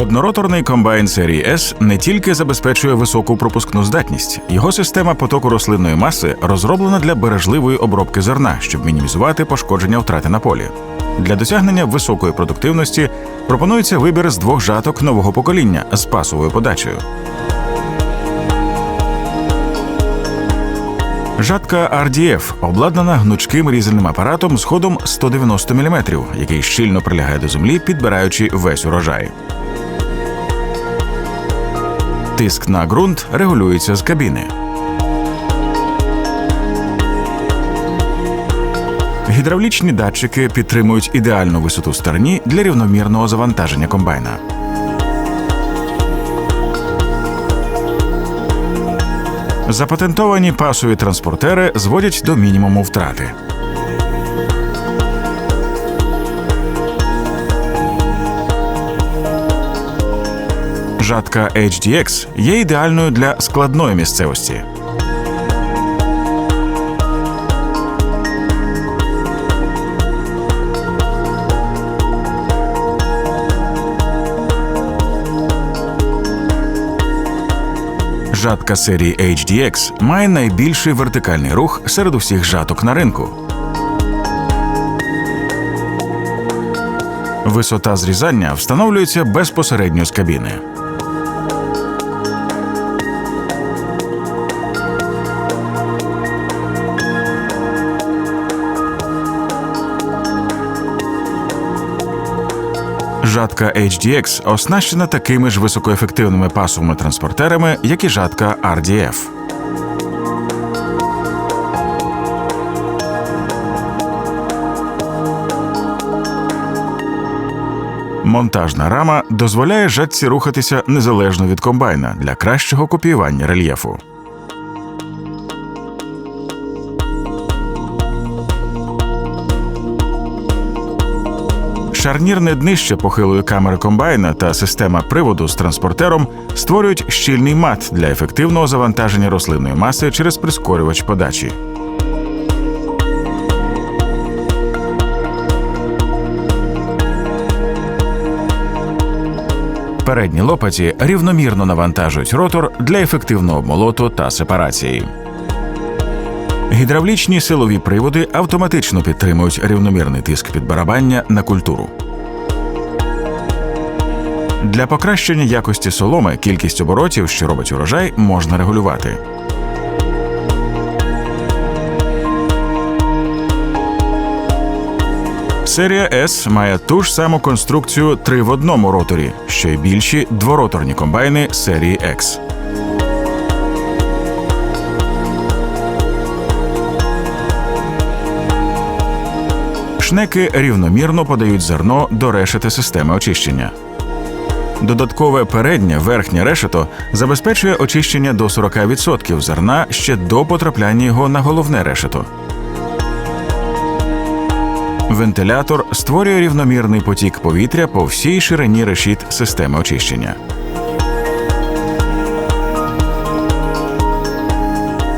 Однороторний комбайн серії S не тільки забезпечує високу пропускну здатність, його система потоку рослинної маси розроблена для бережливої обробки зерна, щоб мінімізувати пошкодження втрати на полі. Для досягнення високої продуктивності пропонується вибір з двох жаток нового покоління з пасовою подачею. Жатка RDF обладнана гнучким різальним апаратом з ходом 190 мм, який щільно прилягає до землі, підбираючи весь урожай. Тиск на ґрунт регулюється з кабіни. Гідравлічні датчики підтримують ідеальну висоту стерні для рівномірного завантаження комбайна. Запатентовані пасові транспортери зводять до мінімуму втрати. Жатка HDX є ідеальною для складної місцевості. Жатка серії HDX має найбільший вертикальний рух серед усіх жаток на ринку. Висота зрізання встановлюється безпосередньо з кабіни. Жатка HDX оснащена такими ж високоефективними пасовими транспортерами, як і жатка RDF. Монтажна рама дозволяє жатці рухатися незалежно від комбайна для кращого копіювання рельєфу. Шарнірне днище похилої камери комбайна та система приводу з транспортером створюють щільний мат для ефективного завантаження рослинної маси через прискорювач подачі. Передні лопаті рівномірно навантажують ротор для ефективного обмолоту та сепарації. Гідравлічні силові приводи автоматично підтримують рівномірний тиск підбарабання на культуру. Для покращення якості соломи кількість оборотів, що робить урожай, можна регулювати. Серія S має ту ж саму конструкцію 3 в одному роторі, що й більші двороторні комбайни серії X. Шнеки рівномірно подають зерно до решети системи очищення. Додаткове переднє верхнє решето забезпечує очищення до 40% зерна ще до потрапляння його на головне решето. Вентилятор створює рівномірний потік повітря по всій ширині решіт системи очищення.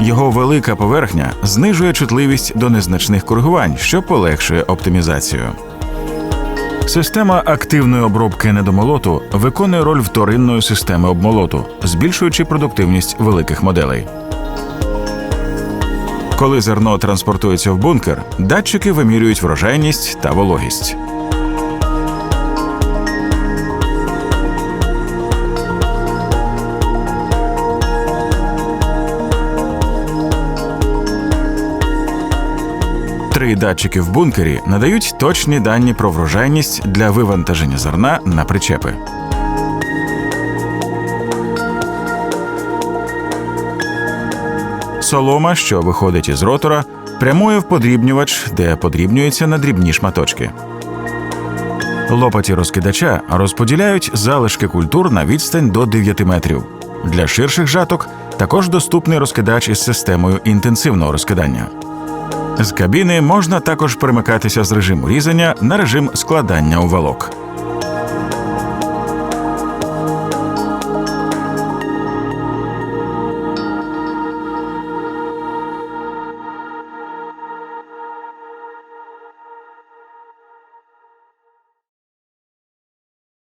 Його велика поверхня знижує чутливість до незначних коригувань, що полегшує оптимізацію. Система активної обробки недомолоту виконує роль вторинної системи обмолоту, збільшуючи продуктивність великих моделей. Коли зерно транспортується в бункер, датчики вимірюють врожайність та вологість. Три датчики в бункері надають точні дані про врожайність для вивантаження зерна на причепи. Солома, що виходить із ротора, прямує в подрібнювач, де подрібнюється на дрібні шматочки. Лопаті розкидача розподіляють залишки культур на відстань до 9 метрів. Для ширших жаток також доступний розкидач із системою інтенсивного розкидання. З кабіни можна також перемикатися з режиму різання на режим складання у валок.